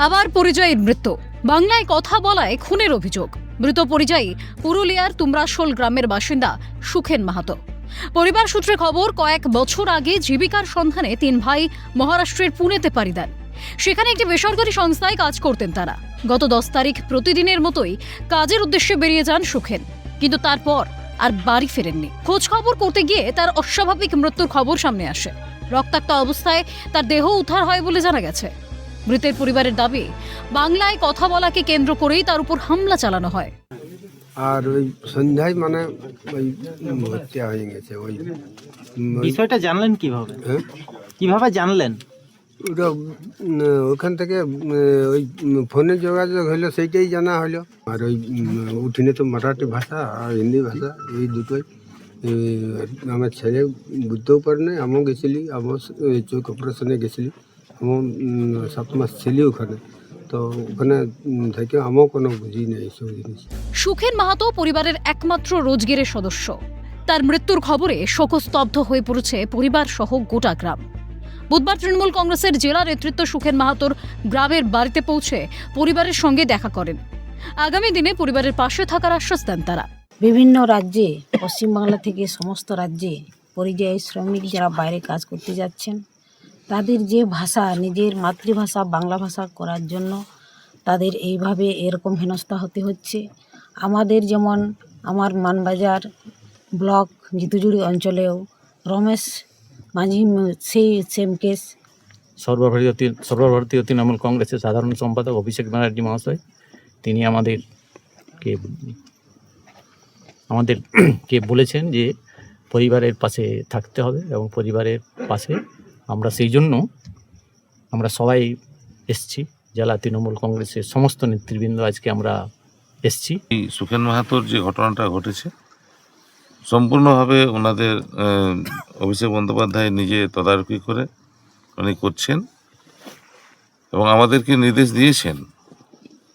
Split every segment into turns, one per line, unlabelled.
আবার পরিযায়ীর মৃত্যু। বাংলায় কথা বলায় খুনের অভিযোগ। মৃত পরিযায়ী পুরুলিয়ার তুমরাশোল গ্রামের বাসিন্দা সুখেন মাহাতো। পরিবার সূত্রে খবর, কয়েক বছর আগে জীবিকার সন্ধানে তিন ভাই মহারাষ্ট্রের পুনেতে পাড়ি দেন। সেখানে একটি বেসরকারি সংস্থায় কাজ করতেন তারা। গত দশ তারিখ প্রতিদিনের মতোই কাজের উদ্দেশ্যে বেরিয়ে যান সুখেন। কিন্তু তারপর আর বাড়ি ফেরেননি। খোঁজ খবর করতে গিয়ে তার অস্বাভাবিক মৃত্যুর খবর সামনে আসে। রক্তাক্ত অবস্থায় তার দেহ উদ্ধার হয় বলে জানা গেছে। মৃতের পরিবারের দাবি বাংলায় কথা বলাকে কেন্দ্র করেই তার উপর হামলা চালানো হয়।
আর ওই সন্ধ্যায় মানে ওই হত্যা হয়ে গেছে ওই
বিষয়টা জানলেন কীভাবে?
হ্যাঁ?
কীভাবে জানলেন?
ওটা ওখান থেকে ওই ফোনে যোগাযোগ হলো সেইটাই জানা হলো আর ওই উঠিনে তো মারাঠি ভাষা আর হিন্দি ভাষা এই দুটোই। আমার ছেলে বুঝতেও পারে না আমিও গেছিলি আমিও ওই চোখ অপারেশনে গেছিলি। উম, সাত মাস ছিলি ওখানে। তো ওখানে থেকে আমিও কোনো বুঝি না এইসব জিনিস।
সুখেন মাহাতো পরিবারের একমাত্র রোজগেরের সদস্য। তার মৃত্যুর খবরে শোকস্তব্ধ হয়ে পড়েছে পরিবার সহ গোটা গ্রাম। বুধবার তৃণমূল কংগ্রেসের জেলা নেতৃত্ব সুখেন মাহাতোর গ্রামের বাড়িতে পৌঁছে পরিবারের সঙ্গে দেখা করেন। আগামী দিনে পরিবারের পাশে থাকার আশ্বাস দেন তারা।
বিভিন্ন রাজ্যে পশ্চিমবাংলা থেকে সমস্ত রাজ্যে পরিযায়ী শ্রমিক যারা বাইরে কাজ করতে যাচ্ছেন তাদের যে ভাষা, নিজের মাতৃভাষা, বাংলা ভাষা করার জন্য তাদের এইভাবে এরকম হেনস্থা হতে হচ্ছে। আমাদের যেমন আমার মানবাজার ব্লক জিতুজুড়ি অঞ্চলেও রমেশ মাঝি সেই সেম কেস
সর্বভারতীয় সর্বভারতীয় তৃণমূল কংগ্রেসের সাধারণ সম্পাদক অভিষেক ব্যানার্জি মহাশয়, তিনি আমাদেরকে আমাদেরকে বলেছেন যে পরিবারের পাশে থাকতে হবে এবং পরিবারের পাশে আমরা সেই জন্য আমরা সবাই এসছি, জেলা তৃণমূল কংগ্রেসের সমস্ত নেতৃবৃন্দ আজকে আমরা এসছি।
সুখেন মাহাতোর যে ঘটনাটা ঘটেছে, সম্পূর্ণভাবে ওনাদের অভিষেক বন্দ্যোপাধ্যায় নিজে তদারকি করে উনি করছেন এবং আমাদেরকে নির্দেশ দিয়েছেন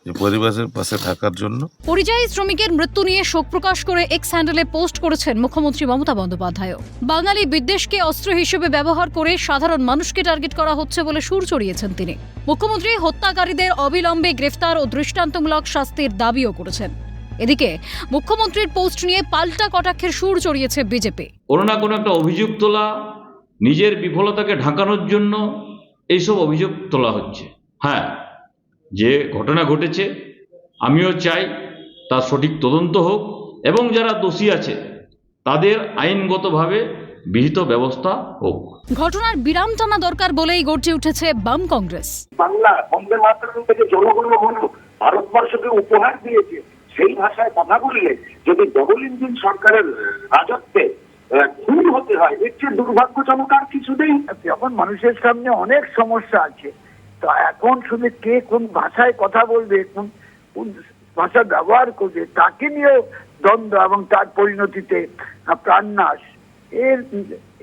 যে পরিবারের পাশে থাকার জন্য।
পরিযায়ী শ্রমিকের মৃত্যু নিয়ে শোক প্রকাশ করে এক্স হ্যান্ডেলে পোস্ট করেছেন মুখ্যমন্ত্রী মমতা বন্দ্যোপাধ্যায় বাঙালি বিদ্বেষকে অস্ত্র হিসেবে ব্যবহার করে সাধারণ মানুষকে টার্গেট করা হচ্ছে বলে সুর চড়িয়েছেন তিনি। মুখ্যমন্ত্রী হত্যাকারীদের অবিলম্বে গ্রেফতার ও দৃষ্টান্তমূলক শাস্তির দাবিও করেছেন। এদিকে মুখ্যমন্ত্রীর পোস্ট নিয়ে পাল্টা কটাক্ষের সুর চড়িয়েছে বিজেপি।
কোনো না কোনো একটা অভিযোগ তোলা নিজের বিফলতাকে ঢাকানোর জন্য এইসব অভিযোগ তোলা হচ্ছে। হ্যাঁ যে ঘটনা ঘটেছে আমিও চাই তার সঠিক তদন্ত হোক এবং যারা দোষী আছে তাদের আইনগতভাবে বিহিত ব্যবস্থা হোক।
ঘটনার বিরাম টানা দরকার বলেই গর্জে উঠেছে বাম কংগ্রেস।
বাংলা বন্দে মাতরম থেকে জনগণ মন ভারতবর্ষকে উপহার দিয়েছে। সেই ভাষায় কথা বললে যদি ডবল ইঞ্জিন সরকারের রাজত্বে খুন হতে হয় এর চেয়ে দুর্ভাগ্যজনক আর কিছু নেই এখন মানুষের সামনে অনেক সমস্যা আছে। তো এখন শুধু কে কোন ভাষায় কথা বলবে, কোন কোন ভাষা ব্যবহার করবে, তাকে নিয়েও দ্বন্দ্ব এবং তার পরিণতিতে প্রাণনাশ এর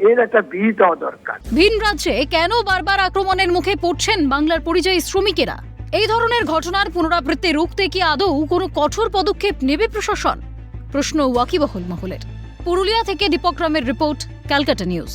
এর একটা বিহিত হওয়া দরকার।
ভিন রাজ্যে কেন বারবার আক্রমণের মুখে পড়ছেন বাংলার পরিযায়ী শ্রমিকেরা? এই ধরনের ঘটনার পুনরাবৃত্তি রুখতে কি আদৌ কোনো কঠোর পদক্ষেপ নেবে প্রশাসন? প্রশ্ন ওয়াকিবহুল মহলের। পুরুলিয়া থেকে দীপক রিপোর্ট, ক্যালকাটা নিউজ।